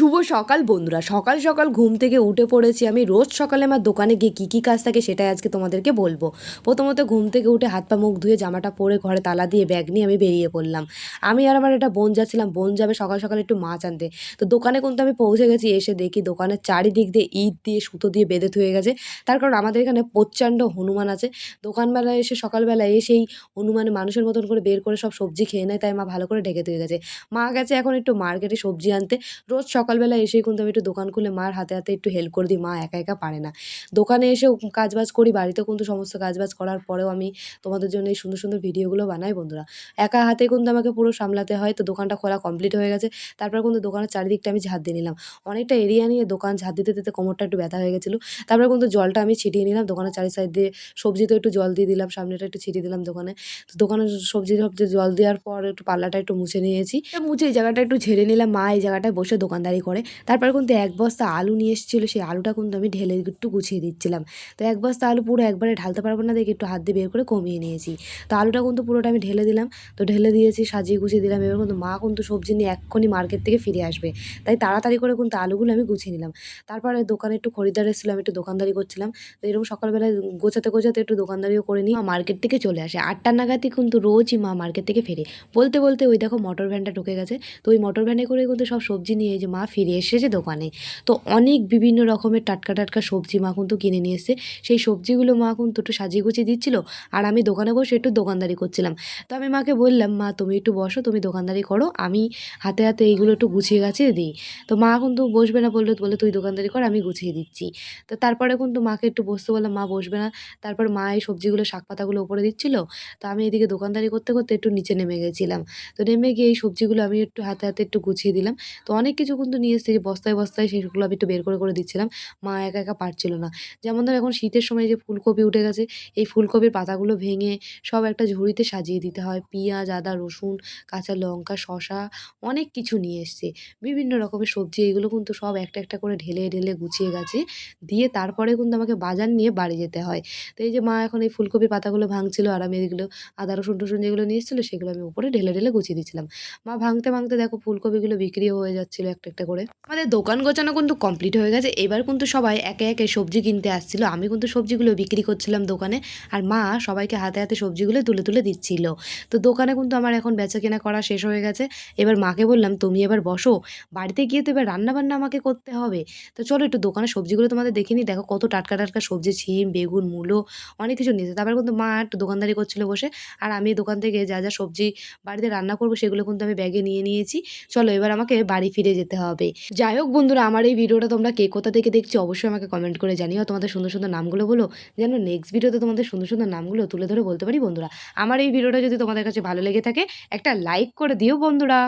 শুভ সকাল বন্ধুরা, সকাল সকাল ঘুম থেকে উঠে পড়েছি আমি। রোজ সকালে আমার দোকানে গিয়ে কী কী কাজ থাকে সেটাই আজকে তোমাদেরকে বলব। প্রথমত ঘুম থেকে উঠে হাত পা মুখ ধুয়ে জামাটা পরে ঘরে তালা দিয়ে ব্যাগ নিয়ে আমি বেরিয়ে পড়লাম। আমি আর আমার একটা বোন যাচ্ছিলাম, বোন যাবে সকাল সকাল একটু মাছ আনতে। তো দোকানে কিন্তু আমি পৌঁছে গেছি, এসে দেখি দোকানের চারিদিক দিয়ে ইট দিয়ে সুতো দিয়ে বেঁধে থুয়ে গেছে। তার কারণ আমাদের এখানে প্রচণ্ড হনুমান আছে। দোকানবেলায় এসে সকালবেলায় এসেই হনুমানে মানুষের মতন করে বের করে সব সবজি খেয়ে নেয়, তাই মা ভালো করে ঢেকে থুয়ে গেছে। মা গেছে এখন একটু মার্কেটে সবজি আনতে। রোজ সকালবেলা এসেই কিন্তু আমি একটু দোকান খুলে মার হাতে হাতে একটু হেল্প করে দিই, মা একা একা পারে না। দোকানে এসেও কাজবাজ করি বাড়িতেও কিন্তু সমস্ত কাজবাজ করার পরেও আমি তোমাদের জন্য এই সুন্দর সুন্দর ভিডিওগুলো বানাই বন্ধুরা। একা হাতে কিন্তু আমাকে পুরো সামলাতে হয়, তো দোকানটা খোলা কমপ্লিট হয়ে গেছে, তারপর কিন্তু দোকানের চারিদিকটা আমি ঝাঁট দিয়ে নিলাম। অনেকটা এরিয়া নিয়ে দোকান ঝাঁট দিতে দিতে কোমরটা একটু ব্যথা হয়ে গেছিল, তারপরে কিন্তু জলটা আমি ছিটিয়ে নিলাম, দোকানের চারি সাইড দিয়ে সবজিতে একটু জল দিয়ে দিলাম, সামনেটা একটু ছিটিয়ে দিলাম দোকানে। তো দোকানে সবজি সবজি জল দেওয়ার পর একটু পাল্লাটা একটু মুছে নিয়েছি। মুছে এই জায়গাটা একটু ঝেড়ে নিলাম, মা এই জায়গাটায় বসে দোকানদারি করে। তারপরে কিন্তু এক বস্তা আলু নিয়ে এসেছিল, সেই আলুটা কিন্তু আমি ঢেলে একটু গুছিয়ে দিচ্ছিলাম। তো এক বস্তা আলু পুরো একবারে ঢালতে পারব না, দেখে একটু হাত দিয়ে বের করে কমিয়ে নিয়েছি। তো আলুটা কিন্তু পুরোটা আমি ঢেলে দিলাম। তো ঢেলে দিয়েছি, সাজিয়ে গুছিয়ে দিলাম। এবার কিন্তু মা কিন্তু সবজি নিয়ে এক্ষুনি মার্কেট থেকে ফিরে আসবে। তাই তাড়াতাড়ি করে কিন্তু আলুগুলো আমি গুছিয়ে নিলাম। তারপরে দোকানে একটু খরিদ্দার এসেছিল, আমি একটু দোকানদারি করছিলাম। তো এরকম সকালবেলায় গোছাতে গোছাতে একটু দোকানদারিও করে নিই। মার্কেট থেকে চলে আসে। আটটা নাগাদই কিন্তু রোজই মা মার্কেট থেকে ফেরে। বলতে বলতে ওই দেখো মোটর ভ্যানটা ঢুকে গেছে। তো ওই মোটর ভ্যানে করে কিন্তু সব সবজি নিয়ে যে মা ফিরে এসেছে দোকানে। তো অনেক বিভিন্ন রকমের টাটকা টাটকা সবজি মা কিন্তু কিনে নিয়ে এসছে। সেই সবজিগুলো মা কিন্তু একটু সাজিয়ে গুছিয়ে দিচ্ছিল আর আমি দোকানে বসে একটু দোকানদারি করছিলাম। তো আমি মাকে বললাম, মা, তুমি একটু বসো, তুমি দোকানদারি করো, আমি হাতে হাতে এইগুলো একটু গুছিয়ে গাছিয়ে দিই। তো মা কিন্তু বসবে না বলল বলে তুই দোকানদারি কর, আমি গুছিয়ে দিচ্ছি। তো তারপরে কিন্তু মাকে একটু বসতে বললাম, মা বসবে না। তারপর মা এই সবজিগুলো, শাক পাতাগুলো উপরে দিচ্ছিল। তো আমি এদিকে দোকানদারি করতে করতে একটু নিচে নেমে গেছিলাম। তো নেমে গিয়ে এই সবজিগুলো আমি একটু হাতে হাতে একটু গুছিয়ে দিলাম। তো অনেক কিছু কিন্তু নিয়ে এসেছি বস্তায় বস্তায় সেগুলো আমি একটু বের করে করে দিচ্ছিলাম। মা একা একা পারছিল না। যেমন ধর এখন শীতের সময় যে ফুলকপি উঠে গেছে, এই ফুলকপির পাতাগুলো ভেঙে সব একটা ঝুড়িতে সাজিয়ে দিতে হয়। পেঁয়াজ, আদা, রসুন, কাঁচা লঙ্কা শশা অনেক কিছু নিয়ে এসছে। বিভিন্ন রকমের সবজি, এগুলো কিন্তু সব একটা একটা করে ঢেলে ঢেলে গুছিয়ে গেছে। দিয়ে তারপরে কিন্তু আমাকে বাজার নিয়ে বাড়ি যেতে হয়। তো এই যে মা এখন এই ফুলকপির পাতাগুলো ভাঙছিল, আর আমি এগুলো আদা, রসুন, টসুন যেগুলো নিয়ে এসেছিল, সেগুলো আমি উপরে ঢেলে ঢেলে গুছিয়ে দিচ্ছিলাম মা ভাঙতে ভাঙতে দেখো ফুলকপিগুলো বিক্রিও হয়ে যাচ্ছিল একটা একটা করে। আমাদের দোকান গোছানো কিন্তু কমপ্লিট হয়ে গেছে। এবার কিন্তু সবাই একে একে সবজি কিনতে আসছিল। আমি কিন্তু সবজিগুলো বিক্রি করছিলাম দোকানে আর মা সবাইকে হাতে হাতে সবজিগুলো তুলে তুলে দিচ্ছিল। তো দোকানে কিন্তু আমার এখন বেচা কেনা করা শেষ হয়ে গেছে। এবার মাকে বললাম, তুমি এবার বসো। বাড়িতে গিয়ে তো এবার রান্না বান্না আমাকে করতে হবে। তো চলো একটু দোকানে সবজিগুলো তোমাদের দেখে নিই। দেখো কত টাটকা টাটকা সবজি, ছিম, বেগুন, মূলো, অনেক কিছু নিয়েছে। তারপর কিন্তু মা একটু দোকানদারি করছিল বসে। আর আমি দোকান থেকে যা যা সবজি বাড়িতে রান্না করব সেগুলো কিন্তু আমি ব্যাগে নিয়ে নিয়েছি। চলো এবার আমাকে বাড়ি ফিরে যেতে হবে। যাই হোক বন্ধুরা, আমার এই ভিডিওটা তোমরা কে কোথা থেকে দেখছ অবশ্যই আমাকে কমেন্ট করে জানিও। তোমাদের সুন্দর সুন্দর নামগুলো বলো, যেন নেক্সট ভিডিওতে তোমাদের সুন্দর সুন্দর নামগুলো তুলে ধরে বলতে পারি বন্ধুরা। আমার এই ভিডিওটা যদি তোমাদের কাছে ভালো লেগে থাকে, একটা লাইক করে দিও বন্ধুরা।